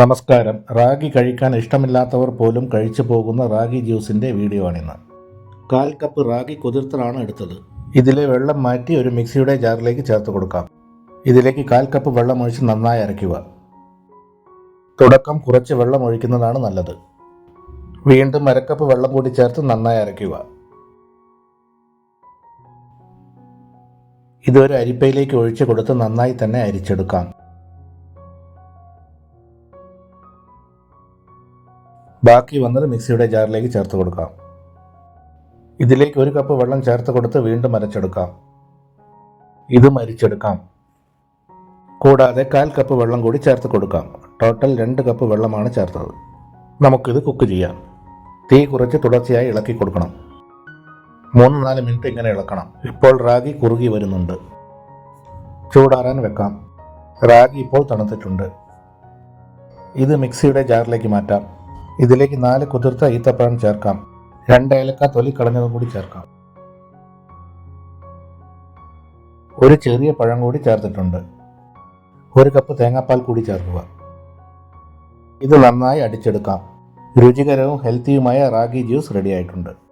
നമസ്കാരം. റാഗി കഴിക്കാൻ ഇഷ്ടമില്ലാത്തവർ പോലും കഴിച്ചു പോകുന്ന റാഗി ജ്യൂസിന്റെ വീഡിയോ ആണിന്ന്. കാൽ കപ്പ് റാഗി കുതിർത്തലാണ് എടുത്തത്. ഇതിലെ വെള്ളം മാറ്റി ഒരു മിക്സിയുടെ ജാറിലേക്ക് ചേർത്ത് കൊടുക്കാം. ഇതിലേക്ക് കാൽ കപ്പ് വെള്ളം ഒഴിച്ച് നന്നായി അരയ്ക്കുക. തുടക്കം കുറച്ച് വെള്ളം ഒഴിക്കുന്നതാണ് നല്ലത്. വീണ്ടും അരക്കപ്പ് വെള്ളം കൂടി ചേർത്ത് നന്നായി അരയ്ക്കുക. ഇതൊരു അരിപ്പയിലേക്ക് ഒഴിച്ച് കൊടുത്ത് നന്നായി തന്നെ അരിച്ചെടുക്കാം. ബാക്കി വന്നത് മിക്സിയുടെ ജാറിലേക്ക് ചേർത്ത് കൊടുക്കാം. ഇതിലേക്ക് ഒരു കപ്പ് വെള്ളം ചേർത്ത് കൊടുത്ത് വീണ്ടും അരച്ചെടുക്കാം. ഇതും അരിച്ചെടുക്കാം കൂടാതെ കാൽ കപ്പ് വെള്ളം കൂടി ചേർത്ത് കൊടുക്കാം. ടോട്ടൽ രണ്ട് കപ്പ് വെള്ളമാണ് ചേർത്തത്. നമുക്കിത് കുക്ക് ചെയ്യാം. തീ കുറച്ച് തുടർച്ചയായി ഇളക്കി കൊടുക്കണം. മൂന്ന് നാല് മിനിറ്റ് ഇങ്ങനെ ഇളക്കണം. ഇപ്പോൾ റാഗി കുറുകി വരുന്നുണ്ട്. ചൂടാറാൻ വെക്കാം. റാഗി ഇപ്പോൾ തണുത്തിട്ടുണ്ട്. ഇത് മിക്സിയുടെ ജാറിലേക്ക് മാറ്റാം. ഇതിലേക്ക് നാല് കുതിർത്ത ഈത്തപ്പഴം ചേർക്കാം. രണ്ട് ഏലക്ക തൊലി കളഞ്ഞതും കൂടി ചേർക്കാം. ഒരു ചെറിയ പഴം കൂടി ചേർത്തിട്ടുണ്ട്. ഒരു കപ്പ് തേങ്ങാപ്പാൽ കൂടി ചേർക്കുക. ഇത് നന്നായി അടിച്ചെടുക്കാം. രുചികരവും ഹെൽത്തിയുമായ റാഗി ജ്യൂസ് റെഡി ആയിട്ടുണ്ട്